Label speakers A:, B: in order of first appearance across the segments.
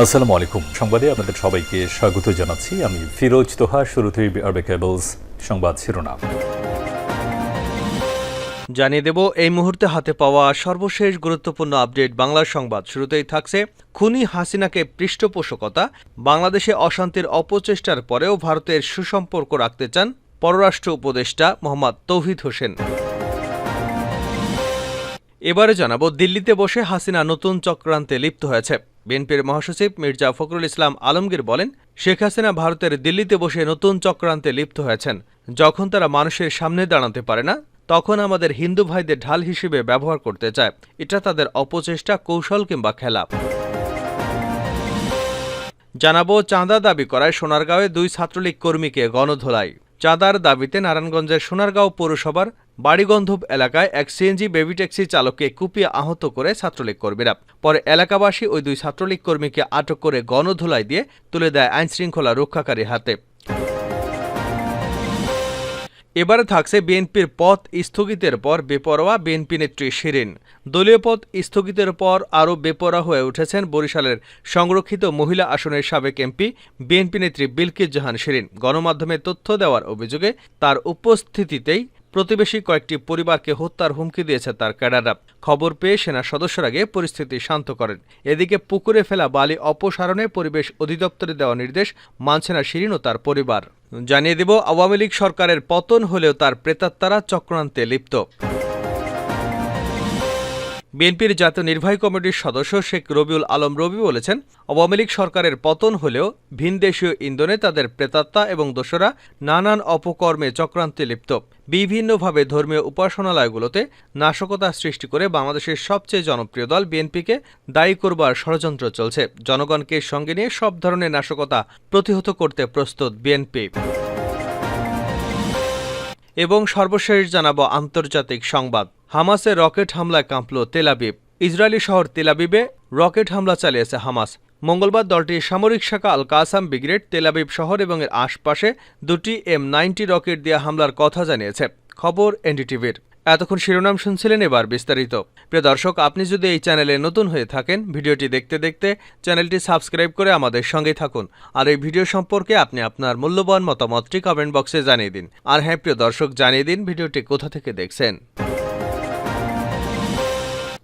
A: আসসালামু আলাইকুম। সংবাদে আপনাদের সবাইকে স্বাগত জানাচ্ছি। আমি ফিরোজ তোহা, শুরুতেই আরবে কেবলস সংবাদ শিরোনাম।
B: জানিয়ে দেব, এই মুহূর্তে হাতে পাওয়া সর্বশেষ গুরুত্বপূর্ণ আপডেট বাংলা সংবাদ। শুরুতেই থাকছে খুনি হাসিনাকে পৃষ্ঠপোষকতা, বাংলাদেশে অশান্তির অপচেষ্টার পরেও ভারতের সুসম্পর্ক রাখতে চান পররাষ্ট্র উপদেষ্টা মোহাম্মদ তৌহিদ হোসেন। এবারে জানাব, দিল্লিতে বসে হাসিনা নতুন চক্রান্তে লিপ্ত হয়েছে। বিএনপির মহাসচিব মির্জা ফখরুল ইসলাম আলমগীর বলেন, শেখ হাসিনা ভারতের দিল্লিতে বসে নতুন চক্রান্তে লিপ্ত হয়েছেন। যখন তারা মানুষের সামনে দাঁড়াতে পারে না, তখন আমাদের হিন্দু ভাইদের ঢাল হিসেবে ব্যবহার করতে চায়। এটা তাদের অপচেষ্টা, কৌশল কিংবা খেলা। জানাব, চাঁদা দাবি করায় সোনারগাঁওয়ে দুই ছাত্রলীগ কর্মীকে গণধোলাই। চাঁদার দাবিতে নারায়ণগঞ্জের সোনারগাঁও পৌরসভার বাড়িগন্ধব এলাকায় এক সিএনজি বেবি ট্যাক্সি চালককে কুপিয়ে আহত করে ছাত্রলীগ কর্মীরা। পরে এলাকাবাসী ওই দুই ছাত্রলীগ কর্মীকে আটক করে গণধোলাই দিয়ে তুলে দেয় আইনশৃঙ্খলা রক্ষাকারী হাতে। এবারে থাকছে বিএনপির পথ স্থগিতের পর বেপরোয়া বিএনপি নেত্রী শিরিন। দলীয় পথ স্থগিতের পর আরও বেপরোয়া হয়ে উঠেছেন বরিশালের সংরক্ষিত মহিলা আসনের সাবেক এমপি, বিএনপি নেত্রী বিলকিস জাহান শিরিন। গণমাধ্যমে তথ্য দেওয়ার অভিযোগে তার উপস্থিতিতেই প্রতিবেশী কয়েকটি পরিবারকে হত্যার হুমকি দিয়েছে তার ক্যাডাররা। খবর পেয়ে সেনা সদস্যরা গিয়ে পরিস্থিতি শান্ত করেন। এদিকে পুকুরে ফেলা বালি অপসারণে পরিবেশ অধিদপ্তরে দেওয়া নির্দেশ মানছে না শিরিন ও তার পরিবার। জানিয়ে দেব, আওয়ামী লীগ সরকারের পতন হলেও তার প্রেতাত্মারা চক্রান্তে লিপ্ত। বিএনপির জাতীয় নির্বাহী কমিটির সদস্য শেখ রবিউল আলম রবি বলেছেন, আওয়ামী লীগ সরকারের পতন হলেও ভিনদেশীয় ইন্ধনে তাদের প্রেতাত্মা এবং দোসরা নানান অপকর্মে চক্রান্তে লিপ্ত। বিভিন্নভাবে ধর্মীয় উপাসনালয়গুলোতে নাশকতা সৃষ্টি করে বাংলাদেশের সবচেয়ে জনপ্রিয় দল বিএনপিকে দায়ী করবার ষড়যন্ত্র চলছে। জনগণকে সঙ্গে নিয়ে সব ধরনের নাশকতা প্রতিহত করতে প্রস্তুত বিএনপি। এবং সর্বশেষ জানাব আন্তর্জাতিক সংবাদ। হামাসের রকেট হামলায় কাঁপল তেলাবিব ইসরায়েলি শহর তেলাবিবে রকেট হামলা চালিয়েছে হামাস। মঙ্গলবার দলটির সামরিক শাখা আল কাসাম ব্রিগেড তেলাবিব শহর এবং এর আশপাশে দুটি এম নাইনটি রকেট দিয়ে হামলার কথা জানিয়েছে। খবর এনডিটিভির এতক্ষণ শিরোনাম শুনছিলেন এবার বিস্তারিত। প্রিয় দর্শক, আপনি যদি এই চ্যানেলে নতুন হয়ে থাকেন, ভিডিওটি দেখতে দেখতে চ্যানেলটি সাবস্ক্রাইব করে আমাদের সঙ্গে থাকুন। আর এই ভিডিও সম্পর্কে আপনি আপনার মূল্যবান মতামতটি কমেন্ট বক্সে জানিয়ে দিন। আর হ্যাঁ প্রিয় দর্শক, জানিয়ে দিন ভিডিওটি কোথা থেকে দেখছেন।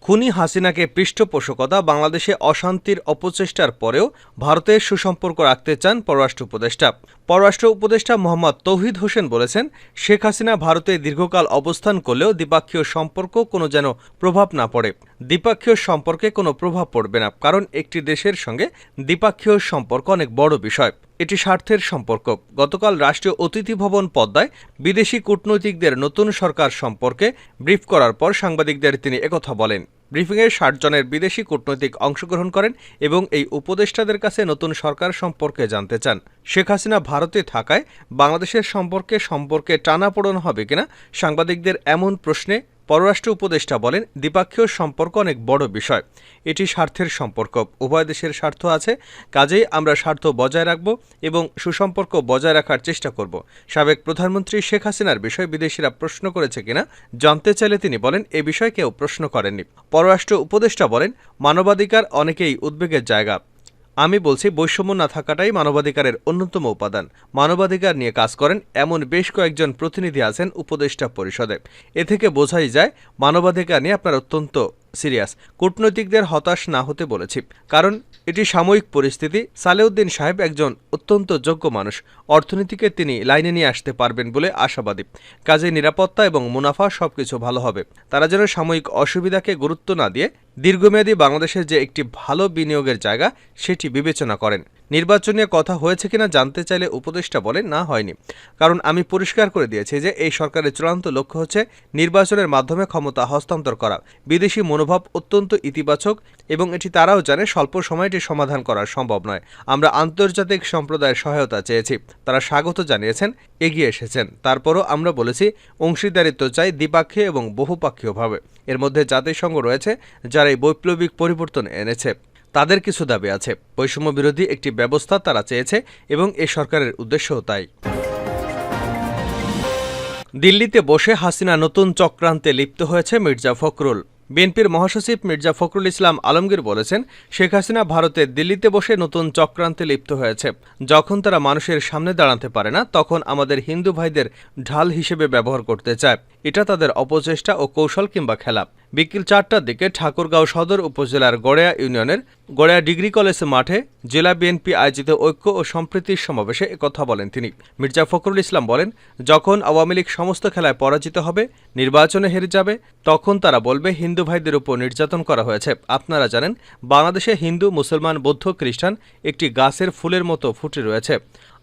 B: খুনি হাসিনাকে পৃষ্ঠপোষকতা, বাংলাদেশে অশান্তির অপচেষ্টার পরেও ভারতের সুসম্পর্ক রাখতে চান পররাষ্ট্র উপদেষ্টা। পররাষ্ট্র উপদেষ্টা মোহাম্মদ তৌহিদ হোসেন বলেছেন, শেখ হাসিনা ভারতে দীর্ঘকাল অবস্থান করলেও দ্বিপাক্ষীয় সম্পর্ক কোনো যেন প্রভাব না পড়ে। দ্বিপাক্ষীয় সম্পর্কে কোনো প্রভাব পড়বে না, কারণ একটি দেশের সঙ্গে দ্বিপাক্ষীয় সম্পর্ক অনেক বড় বিষয়। এটি স্বার্থের সম্পর্ক। গতকাল রাষ্ট্রীয় অতিথি ভবন পদ্মায় বিদেশি কূটনৈতিকদের নতুন সরকার সম্পর্কে ব্রিফ করার পর সাংবাদিকদের তিনি একথা বলেন। ব্রিফিংয়ে ষাট জনের বিদেশি কূটনৈতিক অংশগ্রহণ করেন এবং এই উপদেষ্টাদের কাছে নতুন সরকার সম্পর্কে জানতে চান। শেখ হাসিনা ভারতে থাকায় বাংলাদেশের সম্পর্কে সম্পর্কে টানাপোড়ন হবে কিনা, সাংবাদিকদের এমন প্রশ্নে পররাষ্ট্র উপদেষ্টা বলেন, দ্বিপাক্ষীয় সম্পর্ক অনেক বড় বিষয়। এটি স্বার্থের সম্পর্ক। উভয় দেশের স্বার্থ আছে। কাজেই আমরা স্বার্থ বজায় রাখব এবং সুসম্পর্ক বজায় রাখার চেষ্টা করব। সাবেক প্রধানমন্ত্রী শেখ হাসিনার বিষয়ে বিদেশিরা প্রশ্ন করেছে কিনা জানতে চাইলে তিনি বলেন, এ বিষয়ে কেউ প্রশ্ন করেননি। পররাষ্ট্র উপদেষ্টা বলেন, মানবাধিকার অনেকেই উদ্বেগের জায়গা। আমি বলছি বৈষম্য না থাকাটাই মানবাধিকারের অন্যতম উপাদান। মানবাধিকার নিয়ে কাজ করেন এমন বেশ কয়েকজন প্রতিনিধি আছেন উপদেষ্টা পরিষদে। এ থেকে বোঝাই যায়, মানবাধিকার নিয়ে আপনার অত্যন্ত সিরিয়াস। কূটনৈতিকদের হতাশ না হতে বলেছি, কারণ এটি সাময়িক পরিস্থিতি। সালেউদ্দিন সাহেব একজন অত্যন্ত যোগ্য মানুষ। অর্থনীতিকে তিনি লাইনে নিয়ে আসতে পারবেন বলে আশাবাদী। কাজে নিরাপত্তা এবং মুনাফা সবকিছু ভালো হবে। তারা যেন সাময়িক অসুবিধাকে গুরুত্ব না দিয়ে দীর্ঘমেয়াদী বাংলাদেশের যে একটি ভালো বিনিয়োগের জায়গা, সেটি বিবেচনা করেন। নির্বাচন নিয়ে কথা হয়েছে কিনা জানতে চাইলে উপদেষ্টা বলেন, না হয়নি। কারণ আমি পরিষ্কার করে দিয়েছি যে এই সরকারের চূড়ান্ত লক্ষ্য হচ্ছে নির্বাচনের মাধ্যমে ক্ষমতা হস্তান্তর করা। বিদেশি মনোভাব অত্যন্ত ইতিবাচক এবং এটি তারাও জানে স্বল্প সময়টি সমাধান করা সম্ভব নয়। আমরা আন্তর্জাতিক সম্প্রদায়ের সহায়তা চেয়েছি। তারা স্বাগত জানিয়েছেন, এগিয়ে এসেছেন। তারপরও আমরা বলেছি, অংশীদারিত্ব চাই দ্বিপাক্ষীয় এবং বহুপাক্ষীয়ভাবে। এর মধ্যে জাতিসংঘ রয়েছে, যারা এই বৈপ্লবিক পরিবর্তন এনেছে। তাদের কিছু দাবি আছে। বৈষম্য বিরোধী একটি ব্যবস্থা তারা চেয়েছে এবং এ সরকারের উদ্দেশ্যও তাই। দিল্লিতে বসে হাসিনা নতুন চক্রান্তে লিপ্ত হয়েছে মির্জা ফখরুল। বিএনপির মহাসচিব মির্জা ফখরুল ইসলাম আলমগীর বলেছেন, শেখ হাসিনা ভারতে দিল্লিতে বসে নতুন চক্রান্তে লিপ্ত হয়েছে। যখন তারা মানুষের সামনে দাঁড়াতে পারে না, তখন আমাদের হিন্দু ভাইদের ঢাল হিসেবে ব্যবহার করতে চায়। এটা তাদের অপচেষ্টা ও কৌশল কিংবা খেলা। বিকেল চারটার দিকে ঠাকুরগাঁও সদর উপজেলার গড়েয়া ইউনিয়নের গড়েয়া ডিগ্রি কলেজ মাঠে জেলা বিএনপি আয়োজিত ঐক্য ও সম্প্রীতির সমাবেশে একথা বলেন তিনি। মির্জা ফখরুল ইসলাম বলেন, যখন আওয়ামী লীগ সমস্ত খেলায় পরাজিত হবে, নির্বাচনে হেরে যাবে, তখন তারা বলবে হিন্দু ভাইদের উপর নির্যাতন করা হয়েছে। আপনারা জানেন, বাংলাদেশে হিন্দু, মুসলমান, বৌদ্ধ, খ্রিস্টান একটি গাছের ফুলের মতো ফুটে রয়েছে।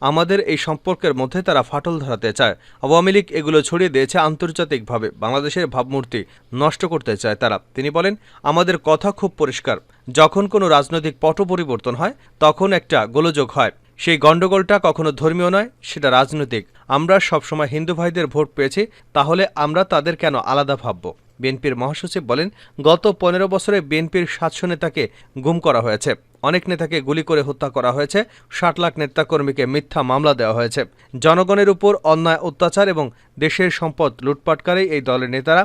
B: আমাদের এই সম্পর্কের মধ্যে তারা ফাটল ধরাতে চায়। আওয়ামী লীগ এগুলো ছড়িয়ে দিয়েছে আন্তর্জাতিকভাবে। বাংলাদেশের ভাবমূর্তি নষ্ট করতে চায় তারা। তিনি বলেন, আমাদের কথা খুব পরিষ্কার। যখন কোনো রাজনৈতিক পট পরিবর্তন হয়, তখন একটা গোলযোগ হয়। সেই গণ্ডগোলটা কখনো ধর্মীয় নয়, সেটা রাজনৈতিক। আমরা সবসময় হিন্দু ভাইদের ভোট পেয়েছি, তাহলে আমরা তাদের কেন আলাদা ভাবব? বিএনপির মহাসচিব বলেন, গত পনেরো বছরে বিএনপির সাতশো নেতাকে গুম করা হয়েছে। অনেক নেতাকে গুলি করে হত্যা করা হয়েছে। ষাট লাখ নেতাকর্মীকে মিথ্যা মামলা দেওয়া হয়েছে। জনগণের উপর অন্যায়, অত্যাচার এবং দেশের সম্পদ লুটপাটকারী এই দলের নেতারা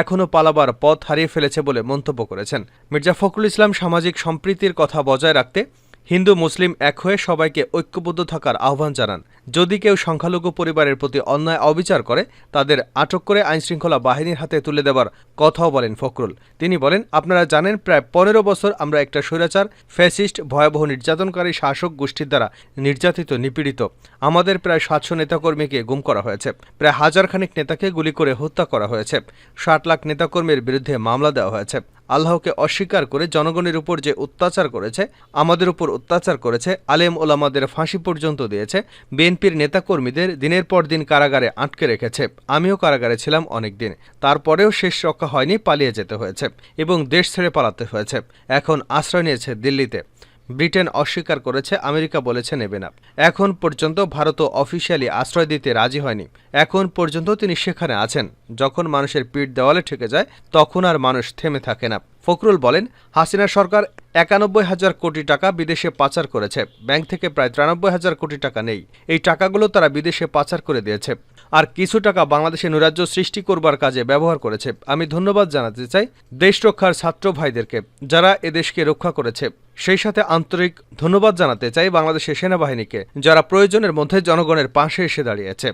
B: এখনও পালাবার পথ হারিয়ে ফেলেছে বলে মন্তব্য করেছেন। মির্জা ফখরুল ইসলাম সামাজিক সম্প্রীতির কথা বজায় রাখতে হিন্দু, মুসলিম এক হয়ে সবাইকে ঐক্যবদ্ধ থাকার আহ্বান জানান। যদি কেউ সংখ্যালঘু পরিবারের প্রতি অন্যায় অবিচার করে, তাদের আটক করে আইনশৃঙ্খলা বাহিনীর হাতে তুলে দেওয়ার কথাও বলেন ফখরুল। তিনি বলেন, আপনারা জানেন, প্রায় পনেরো বছর আমরা একটা স্বৈরাচার, ফ্যাসিস্ট, ভয়াবহ নির্যাতনকারী শাসক গোষ্ঠীর দ্বারা নির্যাতিত, নিপীড়িত। আমাদের প্রায় সাতশো নেতাকর্মীকে গুম করা হয়েছে। প্রায় হাজার খানিক নেতাকে গুলি করে হত্যা করা হয়েছে। ষাট লাখ নেতাকর্মীর বিরুদ্ধে মামলা দেওয়া হয়েছে। আল্লাহকে অস্বীকার করে জনগণের উপর যে অত্যাচার করেছে, আমাদের উপর অত্যাচার করেছে, আলেম ওলামাদের ফাঁসি পর্যন্ত দিয়েছে, বিএনপির নেতাকর্মীদের দিনের পর দিন কারাগারে আটকে রেখেছে। আমিও কারাগারে ছিলাম অনেক দিন তারপরেও শেষ রক্ষা হয়নি, পালিয়ে যেতে হয়েছে এবং দেশ ছেড়ে পালাতে হয়েছে। এখন আশ্রয় নিয়েছে দিল্লিতে। ব্রিটেন অস্বীকার করেছে, আমেরিকা বলেছে নেবে না। এখন পর্যন্ত ভারতও অফিসিয়ালি আশ্রয় দিতে রাজি হয়নি। এখন পর্যন্ত তিনি সেখানে আছেন। যখন মানুষের পিঠ দেওয়ালে ঠেকে যায়, তখন আর মানুষ থেমে থাকে না। ফখরুল বলেন, হাসিনা সরকার একানব্বই হাজার কোটি টাকা বিদেশে পাচার করেছে। ব্যাংক থেকে প্রায় তিরানব্বই হাজার কোটি টাকা নেই। এই টাকাগুলো তারা বিদেশে পাচার করে দিয়েছে। আর কিছু টাকা বাংলাদেশে নৈরাজ্য সৃষ্টি করবার কাজে ব্যবহার করেছে। আমি ধন্যবাদ জানাতে চাই দেশ রক্ষার ছাত্র ভাইদেরকে যারা এদেশকে রক্ষা করেছে। সেই সাথে আন্তরিক ধন্যবাদ জানাতে চাই বাংলাদেশের সেনাবাহিনীকে, যারা প্রয়োজনের মধ্যে জনগণের পাশে এসে দাঁড়িয়েছে।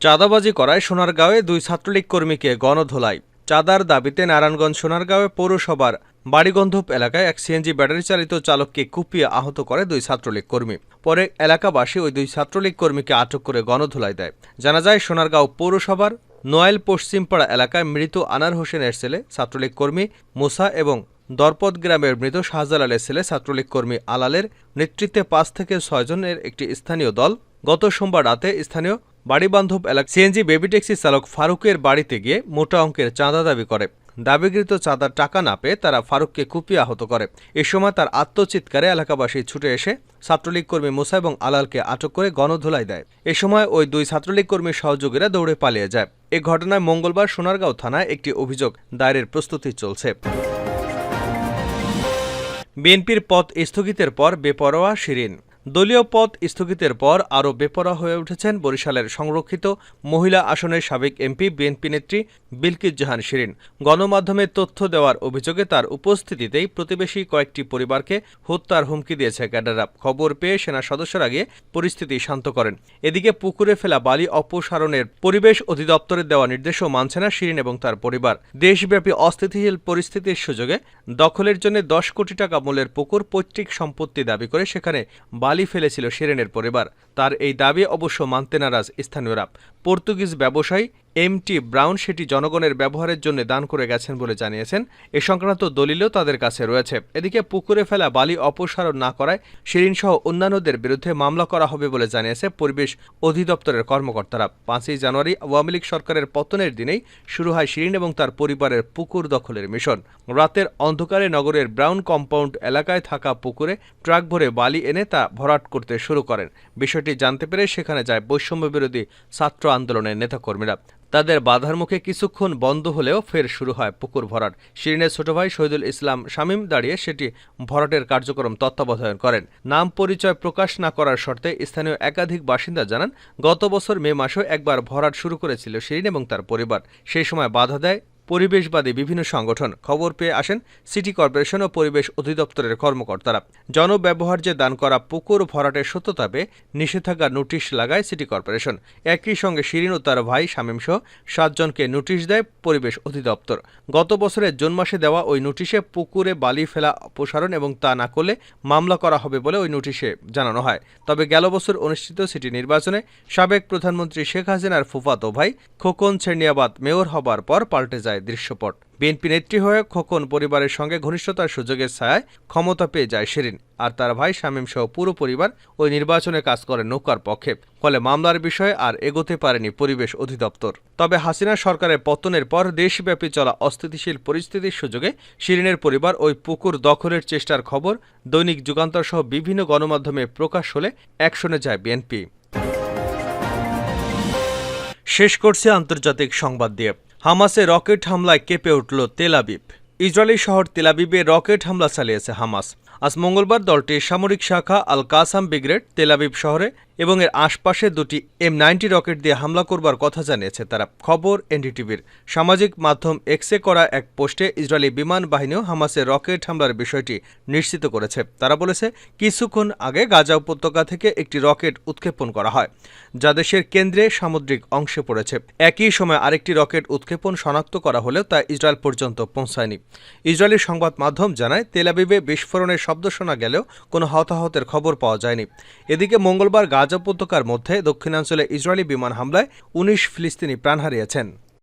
B: চাঁদাবাজি করায় সোনারগাঁওয়ে দুই ছাত্রলীগ কর্মীকে গণধোলাই। চাঁদার দাবিতে নারায়ণগঞ্জ সোনারগাঁওয়ে পৌরসভার বাড়িগন্ধপ এলাকায় এক সিএনজি ব্যাটারি চালিত চালককে কুপিয়ে আহত করে দুই ছাত্রলীগ কর্মী। পরে এলাকাবাসী ওই দুই ছাত্রলীগ কর্মীকে আটক করে গণধোলাই দেয়। জানা যায়, সোনারগাঁও পৌরসভার নোয়াইল পশ্চিমপাড়া এলাকায় মৃত আনার হোসেনের ছেলে, ছাত্রলীগ কর্মী মুসা এবং দরপদ গ্রামের মৃত শাহজালালের ছেলে, ছাত্রলীগ কর্মী আলালের নেতৃত্বে পাঁচ থেকে ছয়জনের একটি স্থানীয় দল। গত সোমবার রাতে স্থানীয় বাড়িবান্ধব এলাকা সিএনজি বেবি ট্যাক্সি চালক ফারুকের বাড়িতে গিয়ে মোটা অঙ্কের চাঁদা দাবি করে। দাবিকৃত চাঁদার টাকা না পেয়ে তারা ফারুককে কুপিয়ে আহত করে। এ সময় তার আত্মচিৎকারে এলাকাবাসী ছুটে এসে ছাত্রলীগ কর্মী মুসা এবং আলালকে আটক করে গণধোলাই দেয়। এ সময় ওই দুই ছাত্রলীগ কর্মীর সহযোগীরা দৌড়ে পালিয়ে যায়। এ ঘটনায় মঙ্গলবার সোনারগাঁও থানায় একটি অভিযোগ দায়েরের প্রস্তুতি চলছে। বিএনপির পথ স্থগিতের পর বেপরোয়া শিরিন। দলীয় পদ স্থগিতের পর আরও বেপরোয়া হয়ে উঠেছেন বরিশালের সংরক্ষিত মহিলা আসনের সাবেক এমপি, বিএনপি নেত্রী বিলকিস জাহান শিরিন। গণমাধ্যমে তথ্য দেওয়ার অভিযোগে তার উপস্থিতিতেই প্রতিবেশী কয়েকটি পরিবারকে হত্যার হুমকি দিয়েছে ক্যাডাররা। খবর পেয়ে সেনা সদস্যরা গিয়ে পরিস্থিতি শান্ত করেন। এদিকে পুকুরে ফেলা বালি অপসারণের পরিবেশ অধিদপ্তরের দেওয়া নির্দেশও মানছে না শিরিন এবং তার পরিবার। দেশব্যাপী অস্থিতিশীল পরিস্থিতির সুযোগে দখলের জন্য দশ কোটি টাকা মূল্যের পুকুর পৈতৃক সম্পত্তি দাবি করে সেখানে বালি ফেলেছিল শিরেনের পরিবার তার এই দাবি অবশ্য মানতে নারাজ স্থানীয়রা। পর্তুগিজ ব্যবসায়ী এম টি ব্রাউন সেটি জনগণের ব্যবহারের জন্য দান করে গেছেন বলে জানিয়েছেন। এ সংক্রান্ত দলিলও তাদের কাছে রয়েছে। এদিকে পুকুরে ফেলা বালি অপসারণ না করায় শিরিন সহ অন্যান্যদের বিরুদ্ধে মামলা করা হবে বলে জানিয়েছে পরিবেশ অধিদপ্তরের কর্মকর্তারা। পাঁচই জানুয়ারি আওয়ামী লীগ সরকারের পতনের দিনেই শুরু হয় শিরিন এবং তার পরিবারের পুকুর দখলের মিশন। রাতের অন্ধকারে নগরের ব্রাউন কম্পাউন্ড এলাকায় থাকা পুকুরে ট্রাক ভরে বালি এনে তা ভরাট করতে শুরু করেন। বিষয়টি জানতে পেরে সেখানে যায় বৈষম্য বিরোধী ছাত্র আন্দোলনের নেতাকর্মীরা। তাদের বাধার মুখে কিছুক্ষণ বন্ধ হলেও ফের শুরু হয় পুকুর ভরাট। শিরিনের ছোট ভাই শহীদুল ইসলাম শামীম দাঁড়িয়ে সেটি ভরাটের কার্যক্রম তত্ত্বাবধান করেন। নাম পরিচয় প্রকাশ না করার শর্তে স্থানীয় একাধিক বাসিন্দা জানান, গত বছর মে মাসেও একবার ভরাট শুরু করেছিল শিরিন এবং তার পরিবার। সেই সময় বাধা দেয় পরিবেশবাদী বিভিন্ন সংগঠন খবর পেয়ে আসেন সিটি কর্পোরেশন ও পরিবেশ অধিদপ্তরের কর্মকর্তারা। জনব্যবহার্যে দান করা পুকুর ভরাটের সত্যতা পেয়ে নিষেধাজ্ঞা নোটিশ লাগায় সিটি কর্পোরেশন। একই সঙ্গে শিরিন ও তার ভাই শামীম সহ সাতজনকে নোটিশ দেয় পরিবেশ অধিদপ্তর। গত বছরের জুন মাসে দেওয়া ওই নোটিশে পুকুরে বালি ফেলা, অপসারণ এবং তা না করলে মামলা করা হবে বলে ওই নোটিশে জানানো হয়। তবে গেল বছর অনুষ্ঠিত সিটি নির্বাচনে সাবেক প্রধানমন্ত্রী শেখ হাসিনার ফুফাতো ভাই খোকন ছেনিয়াবাদ মেয়র হবার পর পাল্টে যায়। দৃশ্যপট। বিএনপি নেত্রী হয়ে খোকন পরিবারের সঙ্গে ঘনিষ্ঠতার সুযোগের ছায়ায় ক্ষমতা পেয়ে যায় শিরিন। আর তার ভাই শামীম সহ পুরো পরিবার ওই নির্বাচনে কাজ করে নৌকার পক্ষে। ফলে মামলার বিষয়ে আর এগোতে পারেনি পরিবেশ অধিদপ্তর। তবে হাসিনা সরকারের পতনের পর দেশব্যাপী চলা অস্থিতিশীল পরিস্থিতির সুযোগে শিরিনের পরিবার ওই পুকুর দখলের চেষ্টার খবর দৈনিক যুগান্তর সহ বিভিন্ন গণমাধ্যমে প্রকাশ হলে অ্যাকশনে যায় বিএনপি। শেষ করছে আন্তর্জাতিক সংবাদ দিয়ে। হামাসে রকেট হামলায় কেঁপে উঠল তেল আবিব। ইসরায়েলি শহর তেলাবিবে রকেট হামলা চালিয়েছে হামাস। আজ মঙ্গলবার দলটির সামরিক শাখা আল কাসাম ব্রিগেড তেলাবিব শহরে এবং এর আশপাশে দুটি এম নাইনটি রকেট দিয়ে হামলা করবার কথা জানিয়েছে তারা। খবর এনডিটিভির সামাজিক মাধ্যম এক্সে করা এক পোস্টে ইসরায়েলি বিমান বাহিনীও হামাসের রকেট হামলার বিষয়টি নিশ্চিত করেছে। তারা বলেছে, কিছুক্ষণ আগে গাজা উপত্যকা থেকে একটি রকেট উৎক্ষেপণ করা হয়, যা দেশের কেন্দ্রে সামুদ্রিক অংশে পড়েছে। একই সময় আরেকটি রকেট উৎক্ষেপণ শনাক্ত করা হলেও তা ইসরায়েল পর্যন্ত পৌঁছায়নি। ইসরায়েলি সংবাদ মাধ্যম জানায় তেলাবিবে বিস্ফোরণের শব্দ শোনা গেলেও কোনো হতাহতের খবর পাওয়া যায়নি। এদিকে মঙ্গলবার গাজা উপত্যকার মধ্যে দক্ষিণাঞ্চলে ইসরায়েলি বিমান হামলায় উনিশ ফিলিস্তিনি প্রাণ হারিয়েছেন।